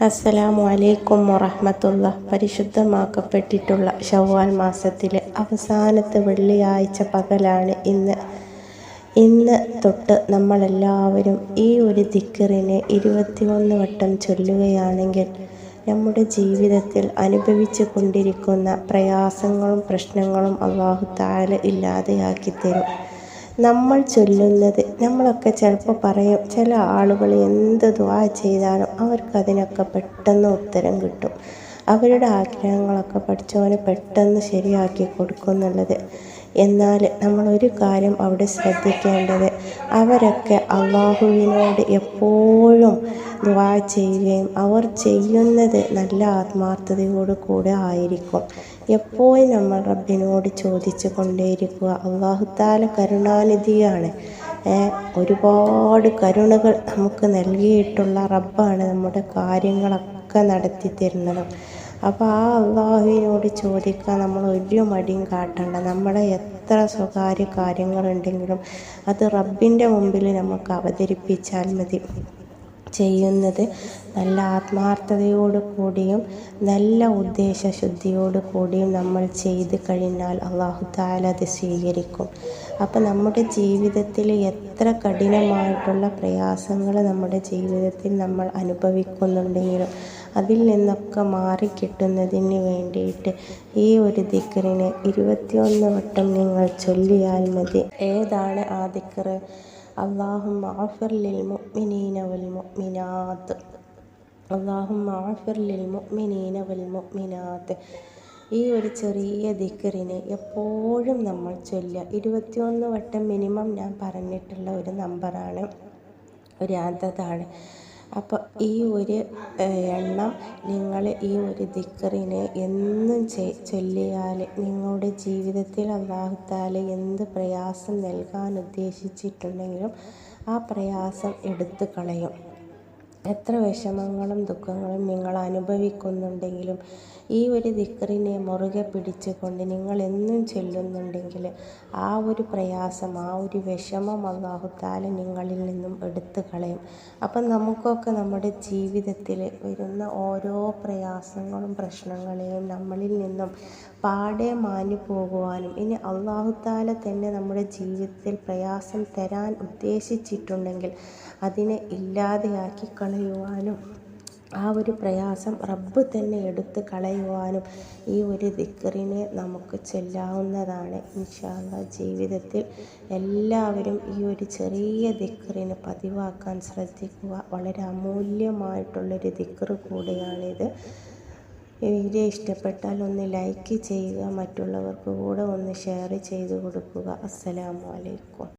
അസ്സലാമു അലൈക്കും വറഹമത്തുള്ള പരിശുദ്ധമാക്കപ്പെട്ടിട്ടുള്ള ഷവ്വാൽ മാസത്തിലെ അവസാനത്തെ വെള്ളിയാഴ്ച പകലാണ് ഇന്ന്. ഇന്ന് തൊട്ട് നമ്മളെല്ലാവരും ഈ ഒരു ദിക്കറിനെ ഇരുപത്തിയൊന്ന് വട്ടം ചൊല്ലുകയാണെങ്കിൽ നമ്മുടെ ജീവിതത്തിൽ അനുഭവിച്ചു കൊണ്ടിരിക്കുന്ന പ്രയാസങ്ങളും പ്രശ്നങ്ങളും അള്ളാഹു താല ഇല്ലാതെയാക്കി തരും നമ്മൾ ചൊല്ലുന്നത് നമ്മളൊക്കെ ചിലപ്പോൾ പറയും ചില ആളുകൾ എന്ത് ദ്വാ ചെയ്താലും അവർക്കതിനൊക്കെ പെട്ടെന്ന് ഉത്തരം കിട്ടും. അവരുടെ ആഗ്രഹങ്ങളൊക്കെ പഠിച്ചവന് പെട്ടെന്ന് ശരിയാക്കി കൊടുക്കും എന്നുള്ളത്. എന്നാൽ നമ്മൾ ഒരു കാര്യം അവിടെ ശ്രദ്ധിക്കേണ്ടത് അവരൊക്കെ അള്ളാഹുവിനോട് എപ്പോഴും ദുആ ചെയ്യുകയും അവർ ചെയ്യുന്നത് നല്ല ആത്മാർത്ഥതയോട് കൂടെ ആയിരിക്കും. എപ്പോഴും നമ്മൾ റബ്ബിനോട് ചോദിച്ചു കൊണ്ടേയിരിക്കുക. അള്ളാഹുത്താല കരുണാനിധിയാണ്. ഒരുപാട് കരുണകൾ നമുക്ക് നൽകിയിട്ടുള്ള റബ്ബാണ് നമ്മുടെ കാര്യങ്ങളൊക്കെ നടത്തി തരുന്നത്. അപ്പോൾ ആ അള്ളാഹുവിനോട് ചോദിക്കാൻ നമ്മൾ ഒരു മടിയും കാട്ടണ്ട. നമ്മുടെ എത്ര സ്വകാര്യ കാര്യങ്ങളുണ്ടെങ്കിലും അത് റബ്ബിന്റെ മുമ്പിൽ നമുക്ക് അവതരിപ്പിച്ചാൽ മതി. ചെയ്യുന്നത് നല്ല ആത്മാർത്ഥതയോട് കൂടിയും നല്ല ഉദ്ദേശശുദ്ധിയോട് കൂടിയും നമ്മൾ ചെയ്ത് കഴിഞ്ഞാൽ അള്ളാഹു താല അത് സ്വീകരിക്കും. അപ്പോൾ നമ്മുടെ ജീവിതത്തിൽ എത്ര കഠിനമായിട്ടുള്ള പ്രയാസങ്ങൾ നമ്മുടെ ജീവിതത്തിൽ നമ്മൾ അനുഭവിക്കുന്നുണ്ടെങ്കിലും അതിൽ നിന്നൊക്കെ മാറി കിട്ടുന്നതിന് വേണ്ടിയിട്ട് ഈ ഒരു ദിക്കറിനെ ഇരുപത്തിയൊന്ന് വട്ടം നിങ്ങൾ ചൊല്ലിയാൽ മതി. ഏതാണ് ആ ദിക്കറ്? അള്ളാഹും ആഫിർ ലിൽ മുഅ്മിനീന വൽ മുഅ്മിനാത്ത്. അള്ളാഹും ആഫിർ ലിൽ മുഅ്മിനീന വൽ മുഅ്മിനാത്ത്. ഈ ഒരു ചെറിയ ദിക്കറിനെ എപ്പോഴും നമ്മൾ ചൊല്ലുക. ഇരുപത്തിയൊന്ന് വട്ടം മിനിമം ഞാൻ പറഞ്ഞിട്ടുള്ള ഒരു നമ്പറാണ്. ഒരു അതാണ് അപ്പോൾ ഈ ഒരു എണ്ണം നിങ്ങൾ ഈ ഒരു ദിക്കറിനെ എന്നും ചൊല്ലിയാൽ നിങ്ങളുടെ ജീവിതത്തിൽ അള്ളാഹുത്താല എന്ത് പ്രയാസം നൽകാൻ ഉദ്ദേശിച്ചിട്ടുണ്ടെങ്കിലും ആ പ്രയാസം എടുത്തു കളയും. എത്ര വിഷമങ്ങളും ദുഃഖങ്ങളും നിങ്ങൾ അനുഭവിക്കുന്നുണ്ടെങ്കിലും ഈ ഒരു ദിക്റിനെ മുറുകെ പിടിച്ചുകൊണ്ട് നിങ്ങൾ എന്നും ചൊല്ലുന്നുണ്ടെങ്കിൽ ആ ഒരു പ്രയാസം ആ ഒരു വിഷമം അള്ളാഹുത്താല നിങ്ങളിൽ നിന്നും എടുത്തു കളയും. അപ്പം നമുക്കൊക്കെ നമ്മുടെ ജീവിതത്തിൽ വരുന്ന ഓരോ പ്രയാസങ്ങളും പ്രശ്നങ്ങളെയും നമ്മളിൽ നിന്നും പാടെ മാഞ്ഞു പോകുവാനും ഇനി അള്ളാഹുത്താല തന്നെ നമ്മുടെ ജീവിതത്തിൽ പ്രയാസം തരാൻ ഉദ്ദേശിച്ചിട്ടുണ്ടെങ്കിൽ അതിനെ ഇല്ലാതെയാക്കി കളയുവാനും ആ ഒരു പ്രയാസം റബ്ബ് തന്നെ എടുത്ത് കളയുവാനും ഈ ഒരു ദിക്കറിനെ നമുക്ക് ചെല്ലാവുന്നതാണ്. ഇൻഷാല്ല ജീവിതത്തിൽ എല്ലാവരും ഈ ഒരു ചെറിയ ദിക്കറിന് പതിവാക്കാൻ ശ്രദ്ധിക്കുക. വളരെ അമൂല്യമായിട്ടുള്ളൊരു ദിക്കറ് കൂടിയാണിത്. വീഡിയോ ഇഷ്ടപ്പെട്ടാൽ ഒന്ന് ലൈക്ക് ചെയ്യുക മറ്റുള്ളവർക്ക് കൂടെ ഒന്ന് ഷെയർ ചെയ്ത് കൊടുക്കുക. അസ്സലാമു അലൈക്കും.